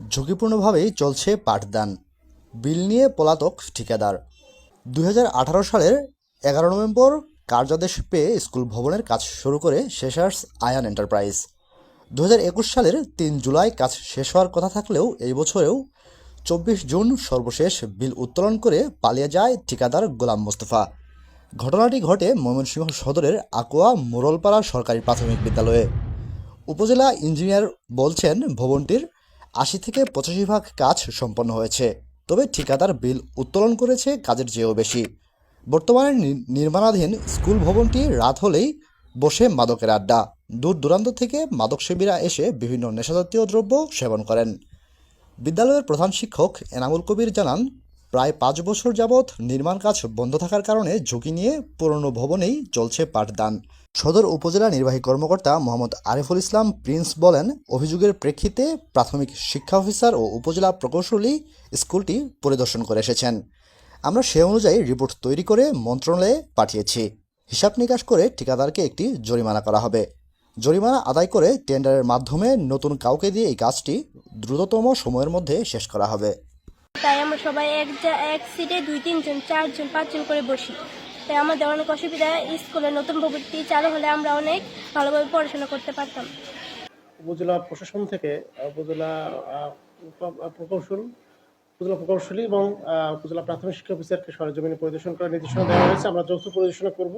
ঝুঁকিপূর্ণভাবেই চলছে পাঠদান। বিল নিয়ে পলাতক ঠিকাদার। দুই হাজার আঠারো সালের এগারো নভেম্বর কার্যাদেশ পেয়ে স্কুল ভবনের কাজ শুরু করে শেষার্স আয়ান এন্টারপ্রাইজ। দু হাজার একুশ সালের তিন জুলাই কাজ শেষ হওয়ার কথা থাকলেও এই বছরেও চব্বিশ জুন সর্বশেষ বিল উত্তোলন করে পালিয়ে যায় ঠিকাদার গোলাম মোস্তফা। ঘটনাটি ঘটে ময়মনসিংহ সদরের আকোয়া মোরলপাড়া সরকারি প্রাথমিক বিদ্যালয়ে। উপজেলা ইঞ্জিনিয়ার বলছেন, ভবনটির আশি থেকে পঁচাশি ভাগ কাজ সম্পন্ন হয়েছে, তবে ঠিকাদার বিল উত্তোলন করেছে কাজের চেয়েও বেশি। বর্তমানে নির্মাণাধীন স্কুল ভবনটি রাত হলেই বসে মাদকের আড্ডা। দূর দূরান্ত থেকে মাদক মাদকসেবীরা এসে বিভিন্ন নেশাজাতীয় দ্রব্য সেবন করেন। বিদ্যালয়ের প্রধান শিক্ষক এনামুল কবির জানান প্রায় পাঁচ বছর যাবৎ নির্মাণ কাজ বন্ধ থাকার কারণে ঝুঁকি নিয়ে পুরনো ভবনেই চলছে পাঠদান। সদর উপজেলা নির্বাহী কর্মকর্তা মোহাম্মদ আরিফুল ইসলাম প্রিন্স বলেন, অভিযোগের প্রেক্ষিতে প্রাথমিক শিক্ষা অফিসার ও উপজেলা প্রকৌশলী স্কুলটি পরিদর্শন করে এসেছেন। আমরা সে অনুযায়ী রিপোর্ট তৈরি করে মন্ত্রণালয়ে পাঠিয়েছি। হিসাব নিকাশ করে ঠিকাদারকে একটি জরিমানা করা হবে। জরিমানা আদায় করে টেন্ডারের মাধ্যমে নতুন কাউকে দিয়ে এই কাজটি দ্রুততম সময়ের মধ্যে শেষ করা হবে। তাই আমরা সবাই এক এক সিটে দুই, তিনজন, চারজন, পাঁচজন করে বসি। তাই আমাদের অনেক অসুবিধা, স্কুলের নতুন ভবনটি চালু হলে আমরা অনেক ভালোভাবে পড়াশোনা করতে পারতাম। উপজেলা প্রশাসন থেকে উপজেলা প্রকৌশল, উপজেলা প্রকৌশলী এবং উপজেলা প্রাথমিক শিক্ষা অফিসারকে সরজমিনে পরিদর্শন করার নির্দেশনা দেওয়া হয়েছে। আমরা যৌথ পরিদর্শনা করব।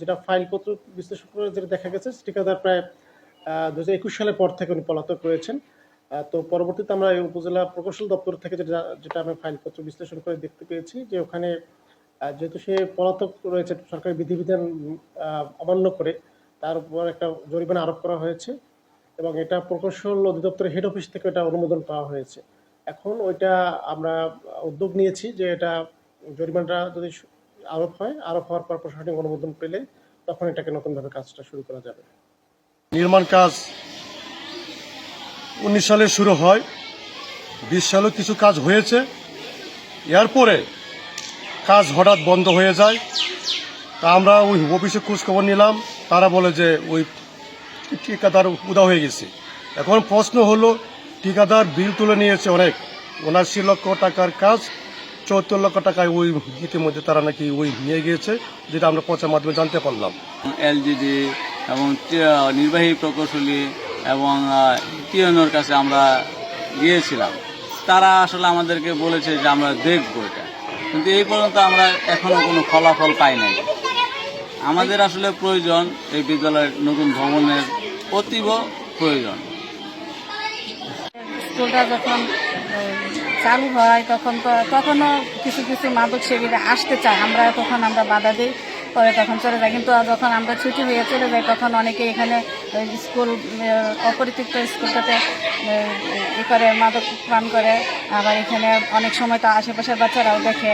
যেটা ফাইলপত্র বিশ্লেষণ করে যেটা দেখা গেছে ঠিকাদার প্রায় দু হাজার একুশ সালের পর থেকে উনি পলাতক রয়েছেন। তো পরবর্তীতে আমরা এই উপজেলা প্রকৌশল দপ্তর থেকে যেটা যেটা আমরা ফাইলপত্র বিশ্লেষণ করে দেখতে পেয়েছি যে ওখানে যেহেতু সে পলাতক রয়েছে সরকারি বিধিবিধান অমান্য করে, তার উপর একটা জরিমানা আরোপ করা হয়েছে এবং এটা প্রকৌশল অধিদপ্তরের হেড অফিস থেকে এটা অনুমোদন পাওয়া হয়েছে। এখন ওইটা আমরা উদ্যোগ নিয়েছি যে এটা জরিমানাটা যদি আরোপ হয়, আরোপ হওয়ার পর প্রশাসনিক অনুমোদন পেলে তখন এটাকে নতুনভাবে কাজটা শুরু করা যাবে। নির্মাণ কাজ উনিশ সালে শুরু হয়, বিশ সালেও কিছু কাজ হয়েছে। এরপরে কাজ হঠাৎ বন্ধ হয়ে যায়। তা আমরা ওই অফিসে খোঁজখবর নিলাম। তারা বলে যে ওই ঠিকাদার উদা হয়ে গেছে। এখন প্রশ্ন হলো, ঠিকাদার বিল তুলে নিয়েছে অনেক। উনাশি লক্ষ টাকার কাজ, চৌত্তর লক্ষ টাকায় ওই ইতিমধ্যে তারা নাকি ওই নিয়ে গিয়েছে, যেটা আমরা পঞ্চায়েত মাধ্যমে জানতে পারলাম। এলজিডি এবং নির্বাহী প্রকৌশলী এবং টিএনওর কাছে আমরা গিয়েছিলাম। তারা আসলে আমাদেরকে বলেছে যে আমরা দেখব এটা। কিন্তু এই পর্যন্ত আমরা এখনও কোনো ফলাফল পাই নাই। আমাদের আসলে প্রয়োজন এই বিদ্যালয়ের নতুন ভবনের অতীব প্রয়োজন। স্কুলটা যখন চালু হয়, তখন তো তখনও কিছু কিছু মাদক সেবীরা আসতে চায়। আমরা তখন আমরা বাধা দিই। পরে তখন চলে যায়। কিন্তু যখন আমরা ছুটি হয়ে চলে যাই, তখন অনেকে এখানে স্কুল অপরিতিক্ত স্কুলটাতে ই করে মাদক পান করে। আবার এখানে অনেক সময় তো আশেপাশের বাচ্চারাও দেখে।